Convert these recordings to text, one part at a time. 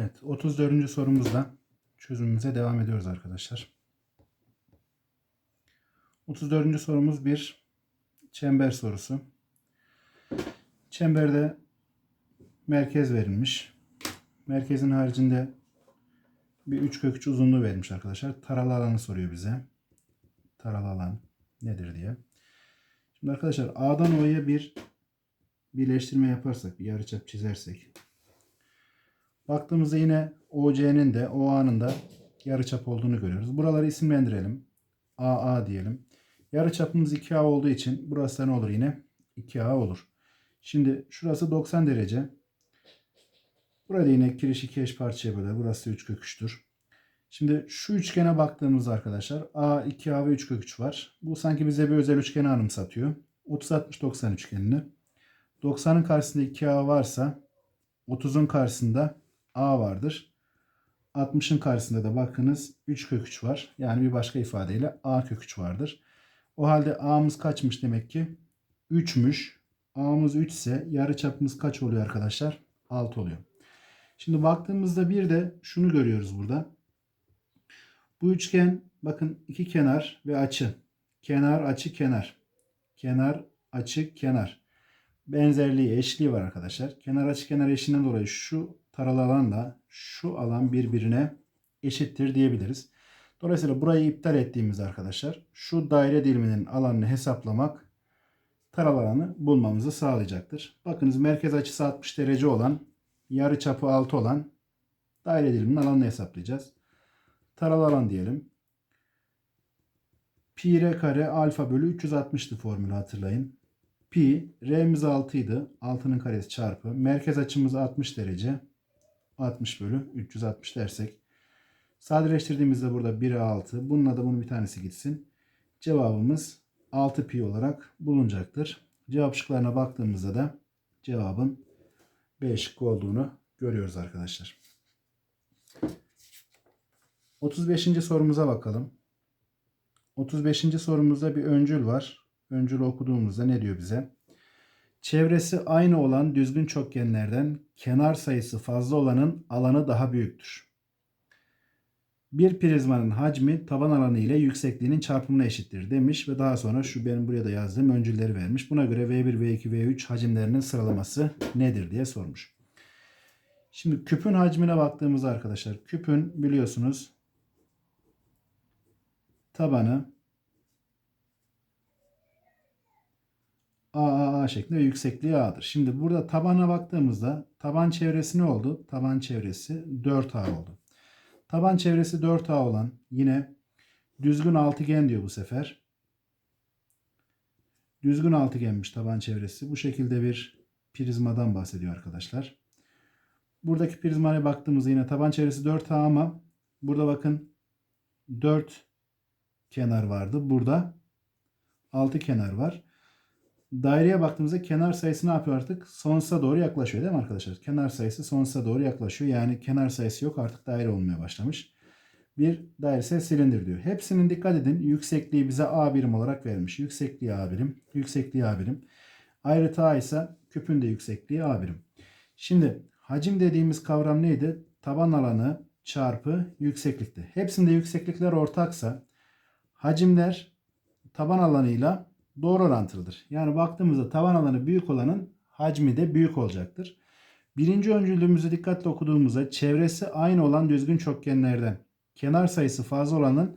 Evet 34. sorumuzda çözümümüze devam ediyoruz arkadaşlar. 34. sorumuz bir çember sorusu. Çemberde merkez verilmiş. Merkezin haricinde bir 3 kök 3 uzunluğu verilmiş arkadaşlar. Taralı alanı soruyor bize. Taralı alan nedir diye. Şimdi arkadaşlar A'dan O'ya bir birleştirme yaparsak, bir yarıçap çizersek. Baktığımızda yine OC'nin de OA'nın da yarıçap olduğunu görüyoruz. Buraları isimlendirelim. AA diyelim. Yarıçapımız 2A olduğu için burası da ne olur yine? 2A olur. Şimdi şurası 90 derece. Burada yine kiriş iki eş parçaya böler. Burası 3 kök 3'tür. Şimdi şu üçgene baktığımızda arkadaşlar A, 2A ve 3 kök 3 var. Bu sanki bize bir özel üçgeni anımsatıyor. 30-60-90 üçgenini. 90'ın karşısında 2A varsa 30'un karşısında A vardır. 60'ın karşısında da bakınız 3 kök 3 var. Yani bir başka ifadeyle A kök 3 vardır. O halde A'mız kaçmış demek ki? 3'müş. A'mız 3 ise yarıçapımız kaç oluyor arkadaşlar? 6 oluyor. Şimdi baktığımızda bir de şunu görüyoruz burada. Bu üçgen bakın iki kenar ve açı. Kenar, açı, kenar. Kenar, açı, kenar. Benzerliği, eşliği var arkadaşlar. Kenar, açı, kenar eşliğinden dolayı şu taralı alanla şu alan birbirine eşittir diyebiliriz. Dolayısıyla burayı iptal ettiğimiz arkadaşlar şu daire diliminin alanını hesaplamak taralı alanı bulmamızı sağlayacaktır. Bakınız merkez açısı 60 derece olan yarı çapı 6 olan daire diliminin alanını hesaplayacağız. Taralı alan diyelim. Pi r kare alfa bölü 360'tı formülü hatırlayın. Pi r'miz 6 idi. 6'nın karesi çarpı. Merkez açımız 60 derece. 60 bölü 360 dersek. Sadeleştirdiğimizde burada 1'e 6. Bununla da bunun bir tanesi gitsin. Cevabımız 6 pi olarak bulunacaktır. Cevap şıklarına baktığımızda da cevabın B şıkkı olduğunu görüyoruz arkadaşlar. 35. sorumuza bakalım. 35. sorumuzda bir öncül var. Öncülü okuduğumuzda ne diyor bize? Çevresi aynı olan düzgün çokgenlerden kenar sayısı fazla olanın alanı daha büyüktür. Bir prizmanın hacmi taban alanı ile yüksekliğinin çarpımına eşittir demiş ve daha sonra şu benim buraya da yazdığım öncülleri vermiş. Buna göre V1, V2, V3 hacimlerinin sıralaması nedir diye sormuş. Şimdi küpün hacmine baktığımızda arkadaşlar küpün biliyorsunuz tabanı AAA şeklinde yüksekliği A'dır. Şimdi burada tabana baktığımızda taban çevresi ne oldu? Taban çevresi 4A oldu. Taban çevresi 4A olan yine düzgün altıgen diyor bu sefer. Düzgün altıgenmiş taban çevresi. Bu şekilde bir prizmadan bahsediyor arkadaşlar. Buradaki prizmaya baktığımızda yine taban çevresi 4A ama burada bakın 4 kenar vardı. Burada 6 kenar var. Daireye baktığımızda kenar sayısı ne yapıyor artık? Sonsuza doğru yaklaşıyor değil mi arkadaşlar? Kenar sayısı sonsuza doğru yaklaşıyor. Yani kenar sayısı yok artık daire olmaya başlamış. Bir dairesel silindir diyor. Hepsinin dikkat edin yüksekliği bize A birim olarak vermiş. Yüksekliği A birim, yüksekliği A birim. Ayrıtı A ise küpün de yüksekliği A birim. Şimdi hacim dediğimiz kavram neydi? Taban alanı çarpı yükseklikti. Hepsinde yükseklikler ortaksa hacimler taban alanıyla doğru orantılıdır. Yani baktığımızda taban alanı büyük olanın hacmi de büyük olacaktır. Birinci öncülümüzü dikkatli okuduğumuzda çevresi aynı olan düzgün çokgenlerden kenar sayısı fazla olanın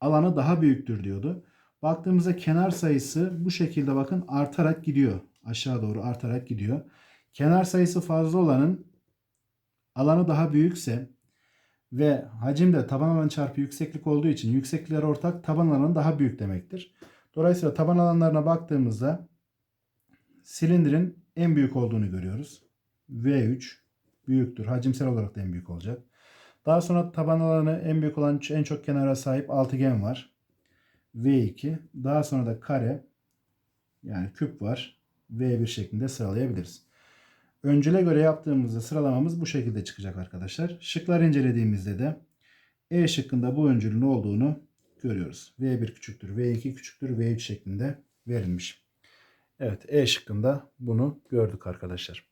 alanı daha büyüktür diyordu. Baktığımızda kenar sayısı bu şekilde bakın artarak gidiyor. Aşağı doğru artarak gidiyor. Kenar sayısı fazla olanın alanı daha büyükse ve hacim de taban alan çarpı yükseklik olduğu için yükseklikler ortak taban alanı daha büyük demektir. Dolayısıyla taban alanlarına baktığımızda silindirin en büyük olduğunu görüyoruz. V3 büyüktür. Hacimsel olarak da en büyük olacak. Daha sonra taban alanı en büyük olan en çok kenara sahip altıgen var. V2. Daha sonra da kare yani küp var. V1 şeklinde sıralayabiliriz. Öncüle göre yaptığımızda sıralamamız bu şekilde çıkacak arkadaşlar. Şıklar incelediğimizde de E şıkkında bu öncülün olduğunu görüyoruz. V1 küçüktür, V2 küçüktür, V3 şeklinde verilmiş. Evet E şıkkında bunu gördük arkadaşlar.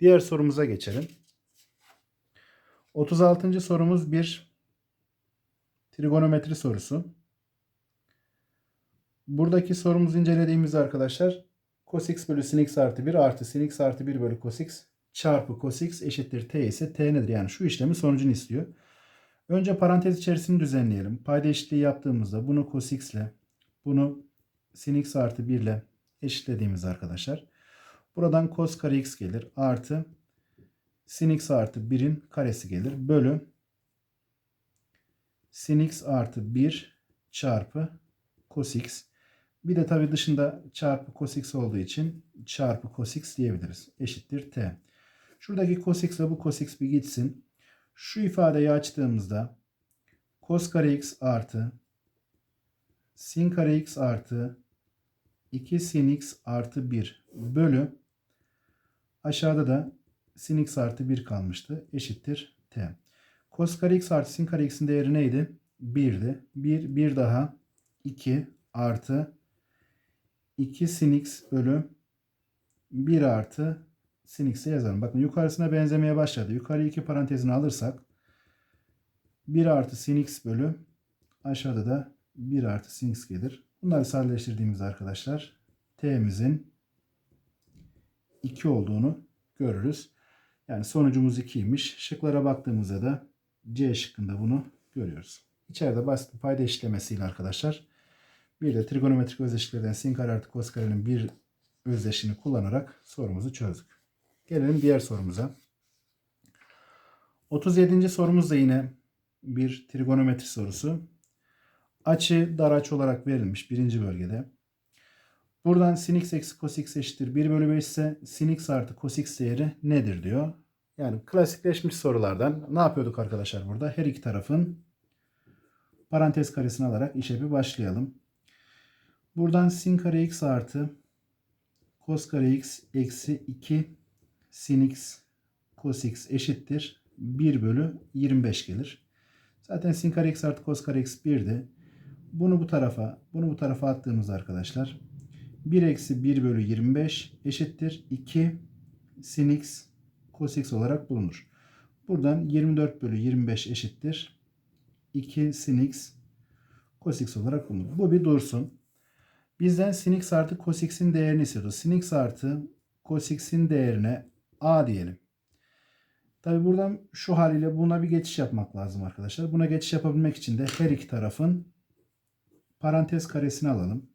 Diğer sorumuza geçelim. 36. sorumuz bir trigonometri sorusu. Buradaki sorumuzu incelediğimizde arkadaşlar cos x bölü sin x artı 1 artı sin x artı 1 bölü cos x çarpı cos x eşittir t ise t nedir? Yani şu işlemin sonucunu istiyor. Önce parantez içerisini düzenleyelim. Payda eşitliği yaptığımızda bunu cos x ile bunu sin x artı 1 ile eşitlediğimiz arkadaşlar. Buradan cos kare x gelir. Artı sin x artı 1'in karesi gelir. Bölü sin x artı 1 çarpı cos x. Bir de tabii dışında çarpı cos x olduğu için çarpı cos x diyebiliriz. Eşittir t. Şuradaki cos x ve bu cos x bir gitsin. Şu ifadeyi açtığımızda cos kare x artı sin kare x artı 2 sin x artı 1 bölü aşağıda da sin x artı 1 kalmıştı. Eşittir t. Cos kare x artı sin kare x'in değeri neydi? 1'di. 1, 1 daha 2 artı 2 sin x bölü 1 artı sin x'e yazalım. Bakın yukarısına benzemeye başladı. Yukarı iki parantezini alırsak 1 artı sin x bölü aşağıda da 1 artı sin x gelir. Bunları sadeleştirdiğimizde arkadaşlar t'mizin 2 olduğunu görürüz. Yani sonucumuz 2'ymiş. Şıklara baktığımızda da C şıkkında bunu görüyoruz. İçeride basit bir payda eşitlemesiyle arkadaşlar bir de trigonometrik özdeşliklerden sin kare artı kos karenin bir özdeşini kullanarak sorumuzu çözdük. Gelelim diğer sorumuza. 37. sorumuz da yine bir trigonometri sorusu. Açı dar açı olarak verilmiş birinci bölgede. Buradan sin x eksi cos x eşittir 1 bölü 5 ise sin x artı cos x değeri nedir diyor. Yani klasikleşmiş sorulardan ne yapıyorduk arkadaşlar burada? Her iki tarafın parantez karesini alarak işe bir başlayalım. Buradan sin kare x artı cos kare x eksi 2 sin x cos x eşittir 1 bölü 25 gelir. Zaten sin kare x artı cos kare x 1'di. Bunu bu tarafa, bunu bu tarafa attığımız arkadaşlar 1 eksi 1 bölü 25 eşittir 2 sin x cos x olarak bulunur. Buradan 24 bölü 25 eşittir 2 sin x cos x olarak bulunur. Bu bir dursun. Bizden sin x artı cos x'in değerini istiyordu. Sin x artı cos x'in değerine a diyelim. Tabi buradan şu haliyle buna bir geçiş yapmak lazım arkadaşlar. Buna geçiş yapabilmek için de her iki tarafın parantez karesini alalım.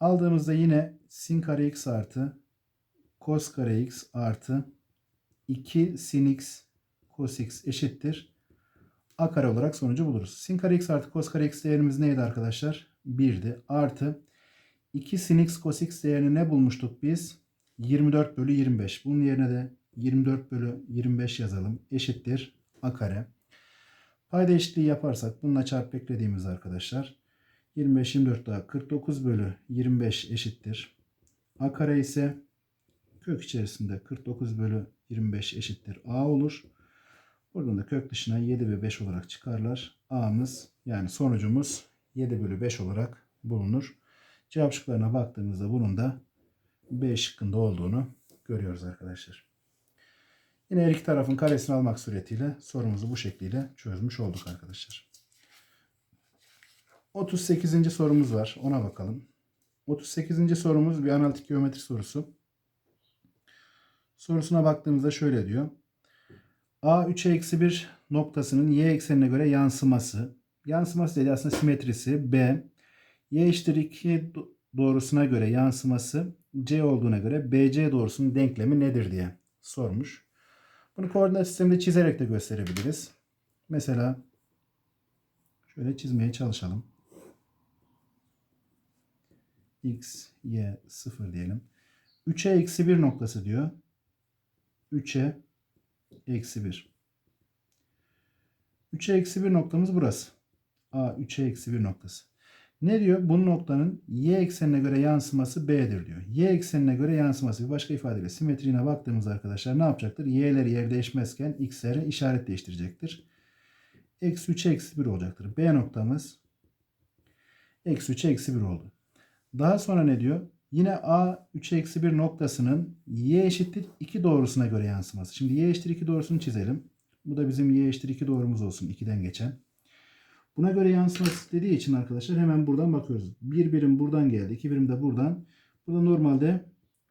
Aldığımızda yine sin kare x artı cos kare x artı 2 sin x cos x eşittir. A kare olarak sonucu buluruz. Sin kare x artı cos kare x değerimiz neydi arkadaşlar? 1'di. Artı 2 sin x cos x değerini ne bulmuştuk biz? 24 bölü 25. Bunun yerine de 24 bölü 25 yazalım. Eşittir a kare. Payda eşitliği yaparsak bununla çarpı eklediğimiz arkadaşlar. 25 24 daha 49 bölü 25 eşittir. A kare ise kök içerisinde 49 bölü 25 eşittir A olur. Buradan da kök dışına 7 ve 5 olarak çıkarlar. A'mız yani sonucumuz 7 bölü 5 olarak bulunur. Cevap şıklarına baktığımızda bunun da B şıkkında olduğunu görüyoruz arkadaşlar. Yine her iki tarafın karesini almak suretiyle sorumuzu bu şekliyle çözmüş olduk arkadaşlar. 38. sorumuz var. Ona bakalım. 38. sorumuz bir analitik geometri sorusu. Sorusuna baktığımızda şöyle diyor. A 3'e eksi 1 noktasının y eksenine göre yansıması. Yansıması dedi aslında simetrisi. B. Y eşittir 2 doğrusuna göre yansıması C olduğuna göre BC doğrusunun denklemi nedir diye sormuş. Bunu koordinat sisteminde çizerek de gösterebiliriz. Mesela şöyle çizmeye çalışalım. X, Y 0 diyelim. 3'e eksi 1 noktası diyor. 3'e eksi 1. 3'e eksi 1 noktamız burası. A 3'e eksi 1 noktası. Ne diyor? Bu noktanın y eksenine göre yansıması b'dir diyor. Y eksenine göre yansıması bir başka ifadeyle simetriğine baktığımız arkadaşlar ne yapacaktır? Y'ler yer değişmezken x'leri işaret değiştirecektir. Eksi 3'e eksi 1 olacaktır. B noktamız eksi 3'e eksi 1 oldu. Daha sonra ne diyor? Yine A 3'e eksi 1 noktasının y eşittir 2 doğrusuna göre yansıması. Şimdi y eşittir 2 doğrusunu çizelim. Bu da bizim y eşittir 2 doğrumuz olsun. 2'den geçen. Buna göre yansıması dediği için arkadaşlar hemen buradan bakıyoruz. 1 birim buradan geldi. 2 birim de buradan. Burada normalde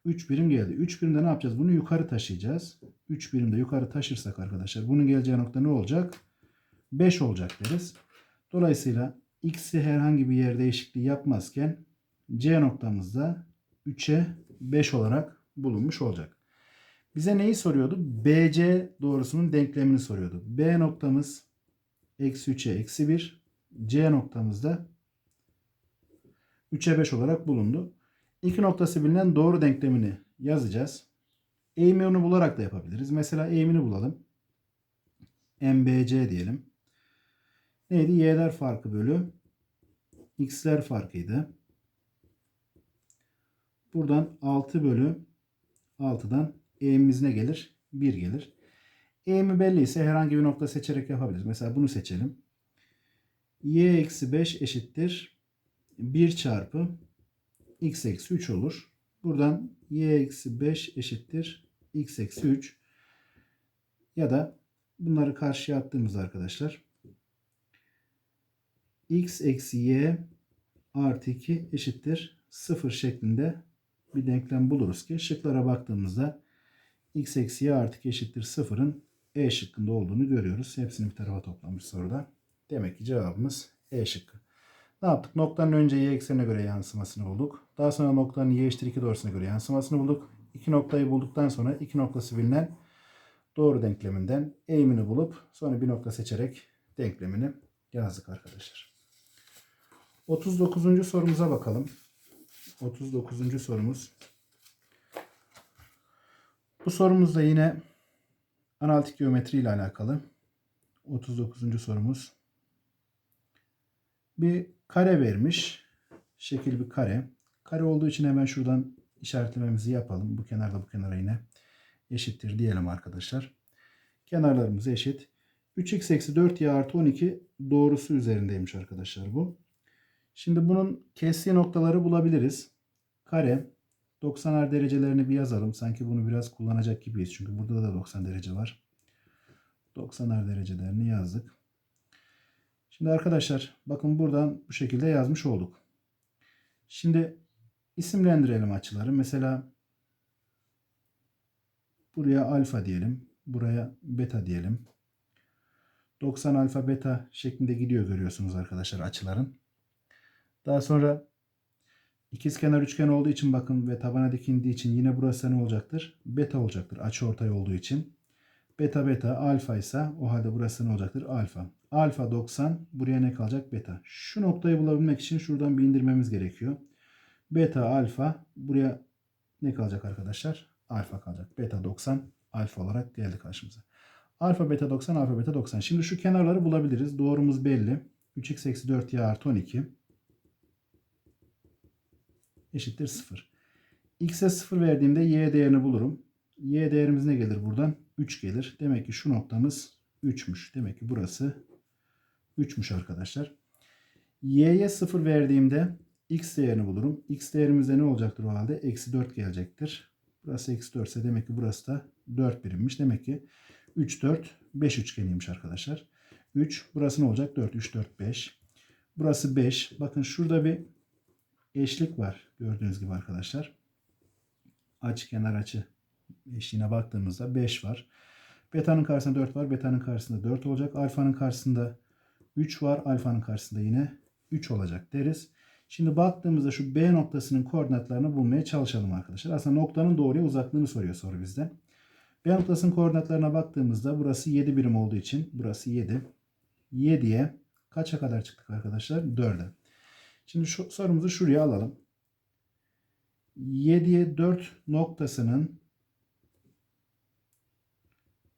3 birim geldi. 3 birimde ne yapacağız? Bunu yukarı taşıyacağız. 3 birimde yukarı taşırsak arkadaşlar bunun geleceği nokta ne olacak? 5 olacak deriz. Dolayısıyla x'i herhangi bir yer değişikliği yapmazken c noktamızda 3'e 5 olarak bulunmuş olacak. Bize neyi soruyordu? BC doğrusunun denklemini soruyordu. B noktamız eksi 3'e eksi 1. C noktamızda 3'e 5 olarak bulundu. İki noktası bilinen doğru denklemini yazacağız. Eğimini bularak da yapabiliriz. Mesela eğimini bulalım. MBC diyelim. Neydi? Y'ler farkı bölü X'ler farkıydı. Buradan 6 bölü 6'dan eğimimiz ne gelir? 1 gelir. Eğimi belli ise herhangi bir nokta seçerek yapabiliriz. Mesela bunu seçelim. Y eksi 5 eşittir. 1 çarpı x eksi 3 olur. Buradan y eksi 5 eşittir. x eksi 3. Ya da bunları karşıya attığımızda arkadaşlar. x eksi y artı 2 eşittir. 0 şeklinde bir denklem buluruz ki şıklara baktığımızda x eksi y artı 2 eşittir 0'ın e şıkkında olduğunu görüyoruz. Hepsini bir tarafa toplamış soruda. Demek ki cevabımız E şıkkı. Ne yaptık? Noktanın önce y eksenine göre yansımasını bulduk. Daha sonra noktanın y eşittir 2 doğrusuna göre yansımasını bulduk. İki noktayı bulduktan sonra iki noktası bilinen doğru denkleminden eğimini bulup sonra bir nokta seçerek denklemini yazdık arkadaşlar. 39. sorumuza bakalım. 39. sorumuz. Bu sorumuz da yine analitik geometri ile alakalı. 39. sorumuz. Bir kare vermiş. Şekil bir kare. Kare olduğu için hemen şuradan işaretlememizi yapalım. Bu kenarda bu kenara yine eşittir diyelim arkadaşlar. Kenarlarımız eşit. 3x eksi 4y artı 12 doğrusu üzerindeymiş arkadaşlar bu. Şimdi bunun kestiği noktaları bulabiliriz. Kare 90'ar derecelerini bir yazalım. Sanki bunu biraz kullanacak gibiyiz. Çünkü burada da 90 derece var. 90'ar derecelerini yazdık. Şimdi arkadaşlar bakın buradan bu şekilde yazmış olduk. Şimdi isimlendirelim açıları. Mesela buraya alfa diyelim. Buraya beta diyelim. 90 alfa beta şeklinde gidiyor görüyorsunuz arkadaşlar açıların. Daha sonra ikizkenar üçgen olduğu için bakın ve tabana dikindiği için yine burası ne olacaktır? Beta olacaktır açı ortay olduğu için. Beta beta alfa ise o halde burası ne olacaktır? Alfa. Alfa 90 buraya ne kalacak? Beta. Şu noktayı bulabilmek için şuradan bir indirmemiz gerekiyor. Beta alfa buraya ne kalacak arkadaşlar? Alfa kalacak. Beta 90 alfa olarak geldi karşımıza. Alfa beta 90 alfa beta 90. Şimdi şu kenarları bulabiliriz. Doğrumuz belli. 3x eksi 4y artı 12 eşittir 0. X'e 0 verdiğimde y değerini bulurum. Y değerimiz ne gelir buradan? 3 gelir. Demek ki şu noktamız 3'müş. Demek ki burası 3'müş arkadaşlar. Y'ye 0 verdiğimde x değerini bulurum. X değerimizde ne olacaktır o halde? Eksi 4 gelecektir. Burası eksi 4 ise demek ki burası da 4 birimmiş. Demek ki 3, 4, 5 üçgeniymiş arkadaşlar. 3, burası ne olacak? 4, 3, 4, 5. Burası 5. Bakın şurada bir eşlik var. Gördüğünüz gibi arkadaşlar. Açı kenar açı eşliğine baktığımızda 5 var. Beta'nın karşısında 4 var. Beta'nın karşısında 4 olacak. Alfa'nın karşısında 3 var. Alfa'nın karşısında yine 3 olacak deriz. Şimdi baktığımızda şu B noktasının koordinatlarını bulmaya çalışalım arkadaşlar. Aslında noktanın doğruya uzaklığını soruyor soru bizde. B noktasının koordinatlarına baktığımızda burası 7 birim olduğu için burası 7. 7'ye kaça kadar çıktık arkadaşlar? 4'e. Şimdi şu sorumuzu şuraya alalım. 7'ye 4 noktasının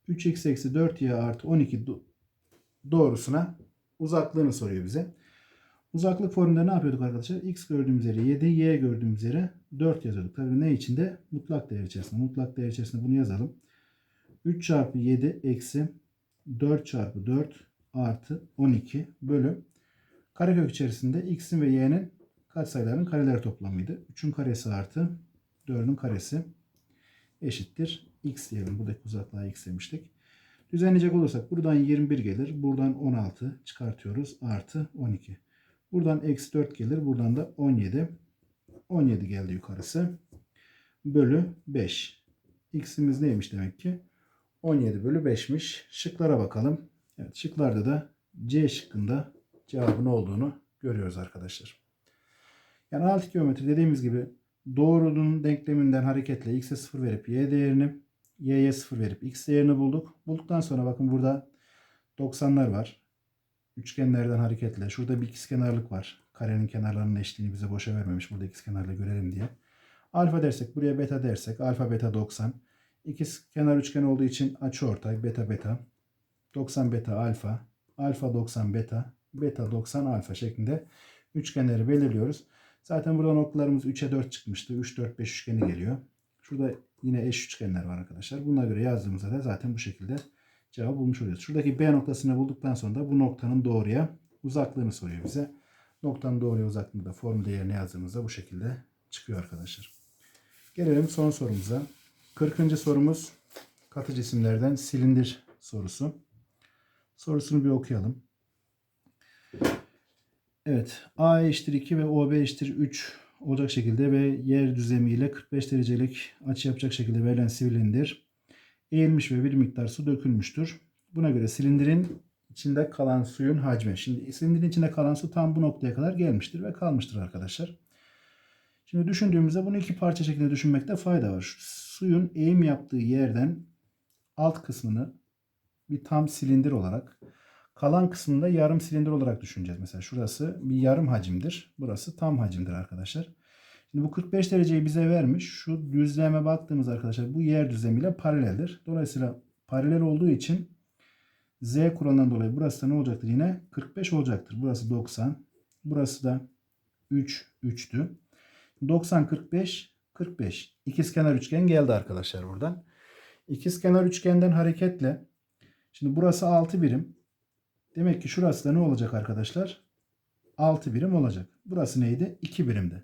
3x eksi 4y artı 12 doğrusuna uzaklığını soruyor bize. Uzaklık formunda ne yapıyorduk arkadaşlar? x gördüğümüz yere 7, y gördüğümüz yere 4 yazıyorduk. Tabii ne içinde? Mutlak değer içerisinde. Mutlak değer içerisinde bunu yazalım. 3 çarpı 7 eksi 4 çarpı 4 artı 12 bölü karekök içerisinde x'in ve y'nin katsayıların kareler toplamıydı. 3'ün karesi artı 4'ün karesi eşittir. x diyelim. Buradaki uzaklığa x demiştik. Düzenleyecek olursak buradan 21 gelir. Buradan 16 çıkartıyoruz. Artı 12. Buradan eksi 4 gelir. Buradan da 17. 17 geldi yukarısı. Bölü 5. X'imiz neymiş demek ki? 17 bölü 5'miş. Şıklara bakalım. Evet şıklarda da C şıkkında cevabın olduğunu görüyoruz arkadaşlar. Yani alt geometri dediğimiz gibi doğrunun denkleminden hareketle x'e 0 verip y değerini y'ye 0 verip x değerini bulduk. Bulduktan sonra bakın burada 90'lar var. Üçgenlerden hareketle. Şurada bir ikizkenarlık var. Karenin kenarlarının eşliğini bize boşa vermemiş. Burada ikizkenarla görelim diye. Alfa dersek buraya beta dersek alfa beta 90. İkiz kenar üçgen olduğu için açı ortay beta beta. 90 beta alfa. Alfa 90 beta. Beta 90 alfa şeklinde üçgenleri belirliyoruz. Zaten burada noktalarımız 3'e 4 çıkmıştı. 3, 4, 5 üçgeni geliyor. Şurada yine eş üçgenler var arkadaşlar. Buna göre yazdığımızda da zaten bu şekilde cevabı bulmuş oluyoruz. Şuradaki B noktasını bulduktan sonra da bu noktanın doğruya uzaklığını soruyor bize. Noktanın doğruya uzaklığını da formül yerine yazdığımızda bu şekilde çıkıyor arkadaşlar. Gelelim son sorumuza. 40. sorumuz katı cisimlerden silindir sorusu. Sorusunu bir okuyalım. Evet. A eşittir 2 ve OB eşittir 3 olacak şekilde ve yer düzlemiyle 45 derecelik açı yapacak şekilde verilen silindir eğilmiş ve bir miktar su dökülmüştür. Buna göre silindirin içinde kalan suyun hacmi. Şimdi silindirin içinde kalan su tam bu noktaya kadar gelmiştir ve kalmıştır arkadaşlar. Şimdi düşündüğümüzde bunu iki parça şeklinde düşünmekte fayda var. Suyun eğim yaptığı yerden alt kısmını bir tam silindir olarak kalan kısmını da yarım silindir olarak düşüneceğiz. Mesela şurası bir yarım hacimdir. Burası tam hacimdir arkadaşlar. Şimdi bu 45 dereceyi bize vermiş. Şu düzleme baktığımız arkadaşlar bu yer düzlemiyle paraleldir. Dolayısıyla paralel olduğu için Z kuralından dolayı burası da ne olacaktır? Yine 45 olacaktır. Burası 90. Burası da 3, 3'tü. 90, 45, 45. İkizkenar üçgen geldi arkadaşlar buradan. İkizkenar üçgenden hareketle şimdi burası 6 birim. Demek ki şurası da ne olacak arkadaşlar? 6 birim olacak. Burası neydi? 2 birimdi.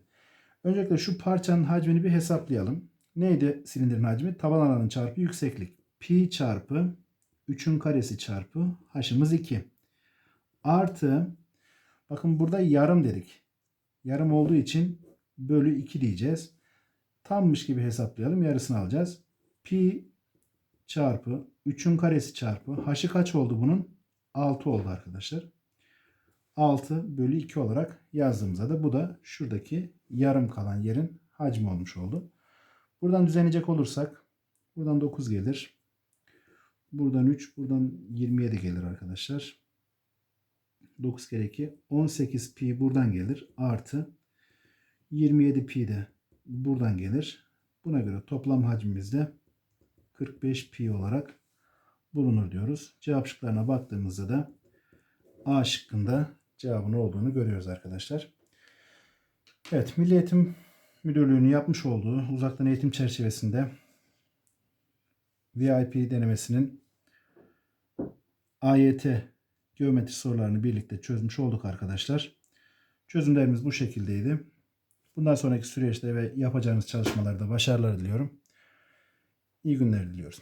Öncelikle şu parçanın hacmini bir hesaplayalım. Neydi silindirin hacmi? Taban alanın çarpı yükseklik. Pi çarpı 3'ün karesi çarpı h'ımız 2. Artı bakın burada yarım dedik. Yarım olduğu için bölü 2 diyeceğiz. Tammış gibi hesaplayalım. Yarısını alacağız. Pi çarpı 3'ün karesi çarpı h'ı kaç oldu bunun? 6 oldu arkadaşlar. 6 bölü 2 olarak yazdığımızda da bu da şuradaki yarım kalan yerin hacmi olmuş oldu. Buradan düzenleyecek olursak buradan 9 gelir. Buradan 3, buradan 27 gelir arkadaşlar. 9 kere 2 18 pi buradan gelir. Artı 27 pi de buradan gelir. Buna göre toplam hacmimiz de 45 pi olarak bulunur diyoruz. Cevap şıklarına baktığımızda da A şıkkında cevabın olduğunu görüyoruz arkadaşlar. Evet, Milli Eğitim Müdürlüğü'nün yapmış olduğu uzaktan eğitim çerçevesinde VIP denemesinin AYT geometri sorularını birlikte çözmüş olduk arkadaşlar. Çözümlerimiz bu şekildeydi. Bundan sonraki süreçte ve yapacağınız çalışmalarda başarılar diliyorum. İyi günler diliyorum.